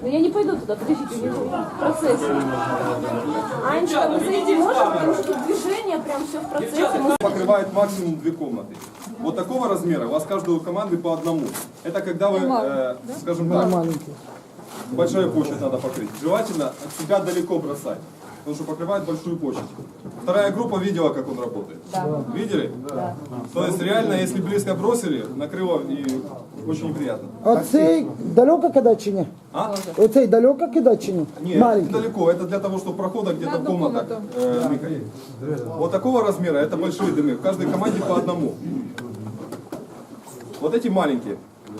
Но я не пойду туда, подождите, я в процессе. Анечка, мы зайти можем, потому что тут движение, прям все в процессе. Мы покрывает максимум две комнаты. Вот такого размера у вас каждую команды по одному. Это когда вы, э, скажем так, большая площадь надо покрыть. Желательно от себя далеко бросать, потому что покрывает большую площадь. Вторая группа видела, как он работает. Видели? То есть реально, если близко бросили, накрыло и очень неприятно. Оцей далеко кидати чи ні? А? Оцей далеко кидати чи ні? Нет, Маленький. недалеко. Это для того, чтобы прохода где-то в комнатах э. Вот такого размера, это большие дымы. В каждой команде по одному. Вот эти маленькие,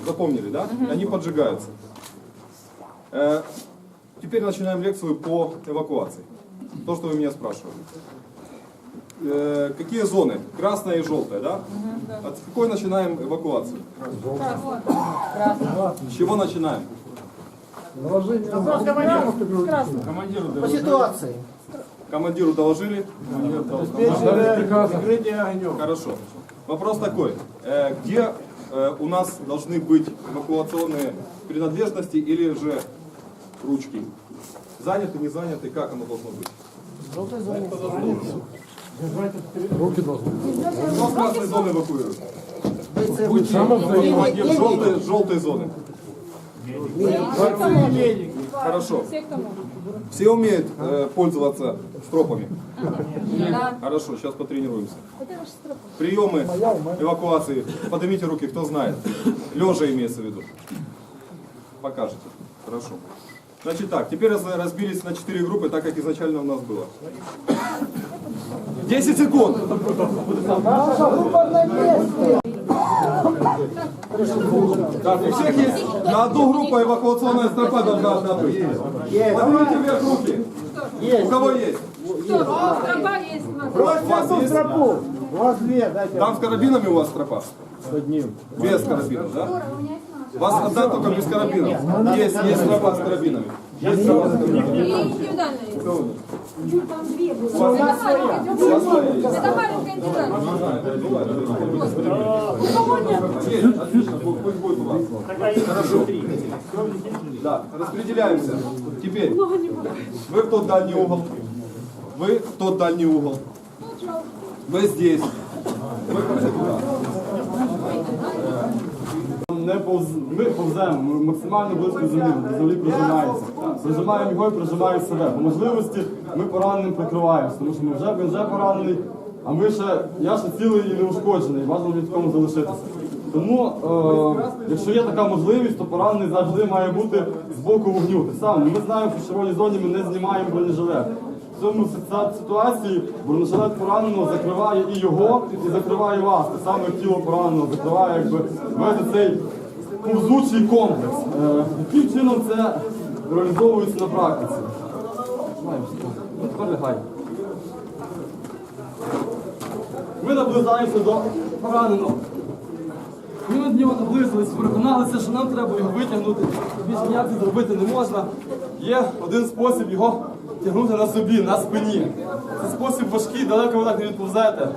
запомнили, да? Они поджигаются. Э, теперь начинаем лекцию по эвакуации. То, что вы меня спрашивали. Э, какие зоны? Красная и желтая, да? От какой начинаем эвакуацию? С чего начинаем? По ситуації. Командиру доложили? Хорошо. Вопрос такой. Э, Где э, у нас должны быть эвакуационные принадлежности или же ручки? Заняты, не заняты? Как оно должно быть? Кто с красной зоны эвакуирует? Командир желтой, желтой зоны. Хорошо. Все умеют э, пользоваться стропами? Хорошо, сейчас потренируемся. Приемы эвакуации. Поднимите руки, кто знает. Лежа имеется в виду. Покажете. Хорошо. Значит так, теперь раз- разбились на четыре группы, так как изначально у нас было. 10 секунд. Наша група на місці. Так, у всех есть на одну группу эвакуационная стропа должна одна быть. Поднимите вверх руки. У кого есть? У вас есть? У вас дві, дайте. Там с карабинами у вас стропа? Без карабинов, да? У вас одна только без карабинов. Есть, есть стропа с карабинами. Есть стропа с карабинами. У них? У вас есть? У вас своя? Это маленькая индивидуальная. Не знаю, это бывает. Есть, отлично, пусть будет у вас. Хорошо. Да, распределяемся. Теперь, вы в тот дальний угол, вы в тот дальний угол, вы здесь, вы туда. Не повз... Ми повземо ми максимально близько землі, до землі прижимається. Прижимаємо його і прижимаю себе. По можливості ми пораненим прикриваємося, тому що ми вже, він вже поранений, а ми ще, я ще цілий і неушкоджений, бажано від цьому залишитися. Тому, е, якщо є така можливість, то поранений завжди має бути з боку вогню. Так само, ми знаємо, що в червоній зоні ми не знімаємо бронежилет. В цьому ситуації бронежилет пораненого закриває і його, і закриває вас. Те саме тіло пораненого закриває якби весь цей повзучий комплекс. Е, яким чином це реалізовується на практиці? Сюди. Ну. Ми наближаємося до пораненого. Ми до нього наблизились, переконалися, що нам треба його витягнути. Більше ніяк це зробити не можна. Є один спосіб його тягнути на собі, на спині. Це спосіб важкий, далеко ви так не відповзете.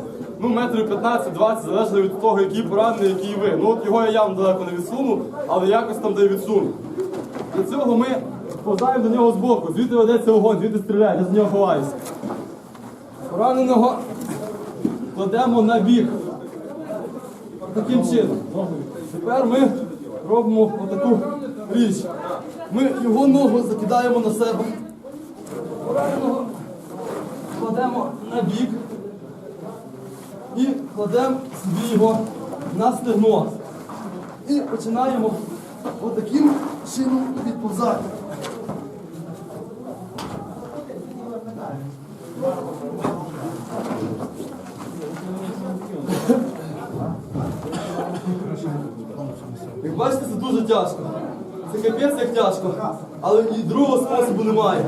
Ну, метрів 15-20, залежно від того, який поранений, який ви. Ну от його я явно далеко не відсуну, але якось там де відсуну. Для цього ми повзаємо до нього збоку, звідти ведеться вогонь, звідти стріляють, я з нього ховаюся. Пораненого кладемо на бік. Таким чином. Тепер ми робимо отаку річ. Ми його ногу закидаємо на себе. Пораненого кладемо на бік і кладемо собі його на стегно. І починаємо отаким чином відповзати. Як бачите, це дуже тяжко. Це капець як тяжко, але і другого способу немає.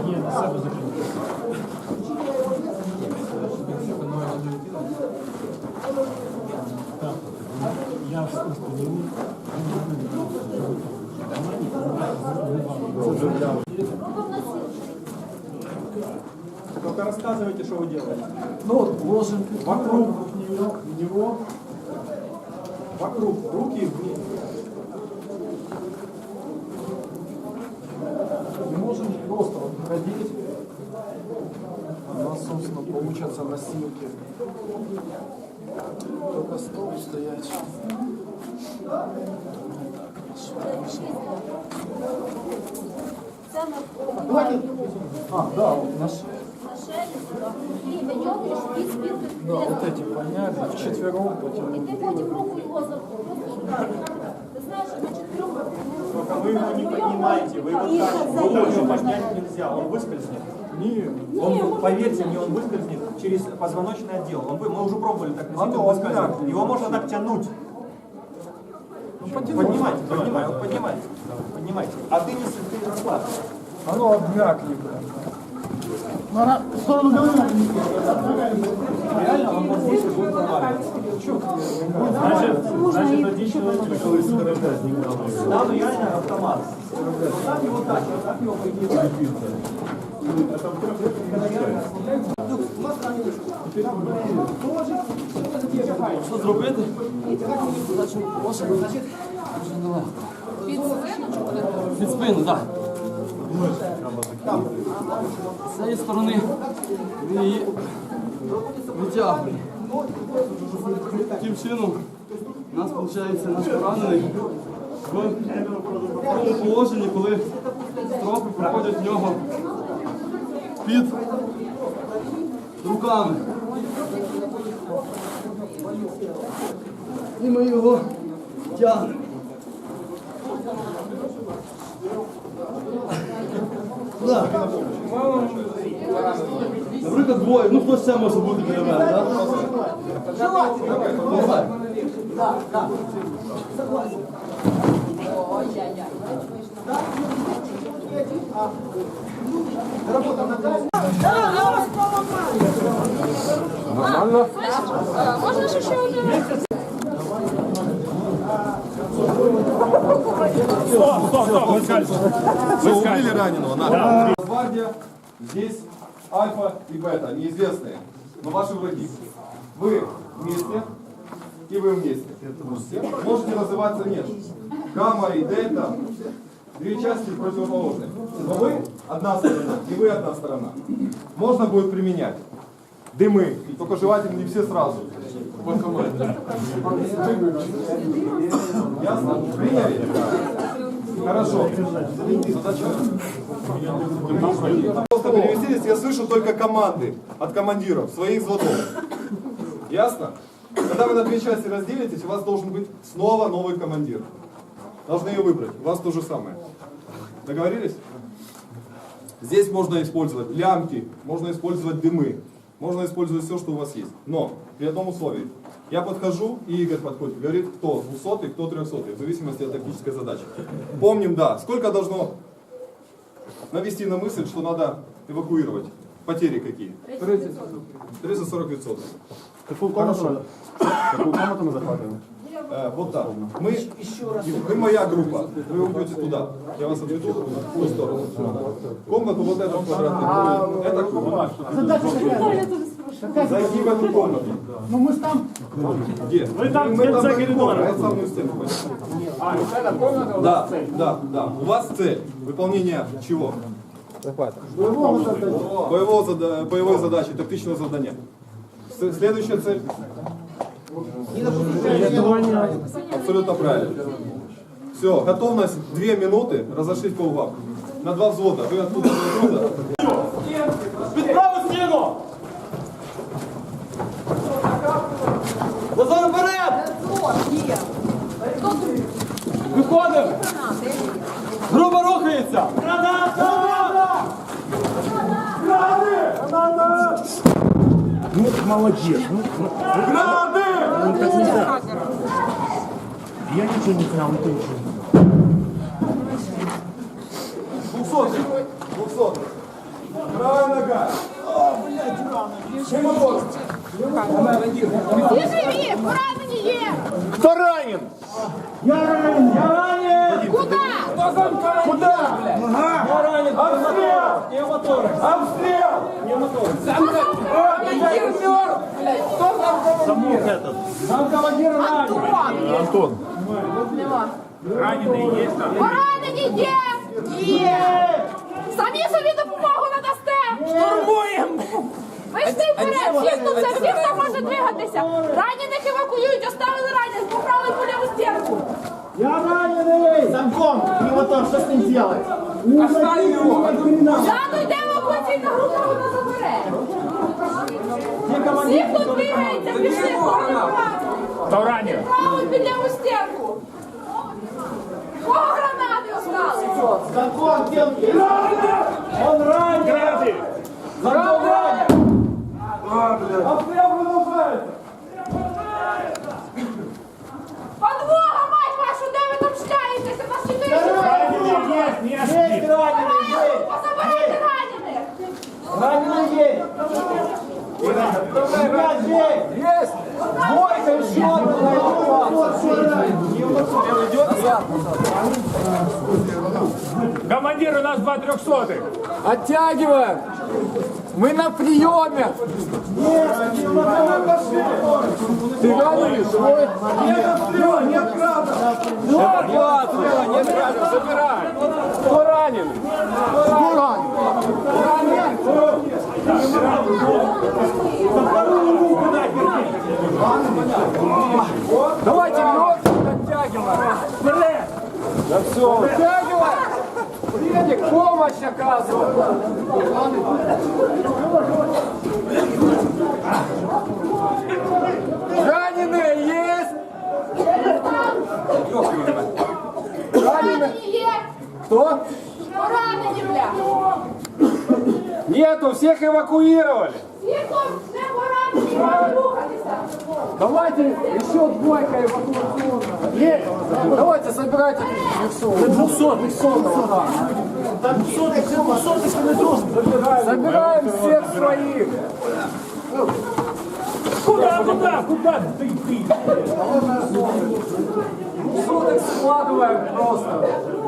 Ну-ка рассказывайте, что вы делаете. Ну вот, ложим Вокруг него, него, вокруг, руки вниз. Мы можем просто вот ходить. У нас, собственно, получатся носилки. Только стол стоять. Це ми А, да, вот наш, на шею сюди. І до нього ж і спинки да, вот эти подняли вчетвером, І потім. ти потім руку його запустиш. Ти знаєш, на чотирьох. Только вы его не поднимаете, вы его так, его уже поднять нельзя, он выскользнет. Он, поверьте мне, он выскользнет через позвоночный отдел. Он, вы- мы уже пробовали так носить, он выскальзывает. Его можно так тянуть. Поднимайте, поднимайте, вот поднимайте. Поднимайте. А ты не с- ты расслабься. Оно обмякли, прям. Реально, он вот здесь будет проваливаться. Да, ну реально автомат. Вот так его так, вот так его поднимать. Що зробити? Значить, ложимо. Під спину, так. З цієї сторони ми її витягуємо. Таким чином у нас виходить наш поранений в такому положенні, коли стропи проходять в нього під руками. І ми його тягнемо. Наприклад, двоє. Ну хтось ще може бути біля мене, так? Давай. Можна ще ще один? Вы убили раненого, на. Гвардия, здесь альфа и бета, неизвестные, но ваши враги. Вы вместе, и вы вместе. Можете называться нет. Гамма и дельта, две части противоположные. Но вы одна сторона, и вы одна сторона. Можно будет применять дымы, только желательно не все сразу. Ясно? Приняли? Хорошо. Задача. Просто переместились, я слышу только команды от командиров, своих взводов. Ясно? Когда вы на две части разделитесь, у вас должен быть снова новый командир. Должны ее выбрать. У вас то же самое. Договорились? Здесь можно использовать лямки, можно использовать дымы, можно использовать все, что у вас есть. Но при одном условии. Я подхожу, и Игорь подходит, говорит, кто 200 кто 300 в зависимости от тактической задачи. Помним, да, сколько должно навести на мысль, что надо эвакуировать. Потери какие? 30-40 відсотків. Какую комнату? Какую комнату мы захватываем? Э, вот так. Мы, вы моя группа, вы уйдете туда. Я вас отведу в ту сторону. Комнату вот эту квадратную. Это комната. Задача какая? Зайди в эту комнату. Ну мы там. Где? Вы там в конце коридора. Я самую стену. А, это комната у Да, да, да. У вас цель. Выполнение чего? Боевого задача. Боевого зада- боевой задачи, тактичного задания. Следующая цель. Абсолютно правильно. Все, готовность две минуты, разошлись по углам. На два взвода. Вы оттуда, вы оттуда. Під праву стіну! Назар вперед! Виходимо! Група рухається! Ну, молодец. Ну, ну, так нельзя. Я ничего не знал, ты ничего. Двухсотый. Двухсотый. Правая нога. Ти живі, поранені є! Кто ранен? Я ранен. Я ранен. Куда? Куда? Я ранен. Обстрел! Пневмоторакс. Обстрел! Нам командир ранен. Поранені є! Є! Самі собі допомогу надасте! Штурмуємо! Вийшли вперед! Всі, хто це, всі, хто може двигатися! Ранених евакуюють, оставили ранених, поправили пулеву стінку! Я раненый! Замком! Кривотор, що з ним делать? Оставь его! Жаду йдемо потім на групу, вона забере. Всі, хто двигається, пішли Хто ранів? Право біля устерку. Кого гранати осталось? Замком, кілки! Командир, у нас два трехсотых. Оттягиваем! Мы на приеме! Ты? Свой? Нет обстрела, нет крана! Нет обстрела, нет крана, забирай! Кто ранен? Кто ранен? Давайте! Вперед! Да все, вытягивай! Медик, помощь оказывает! Раненые есть? Раненые? Поранені є! Кто? Поранені, бля! Нету, всех эвакуировали. Всі, хто не поранені, можуть рухатися! Давайте еще двойка эвакуационная. Есть! Давайте собирайте. Двухсотых сотого. Собираем всех своих. Куда, куда, куда? Ты, ты. Двухсотых складываем просто.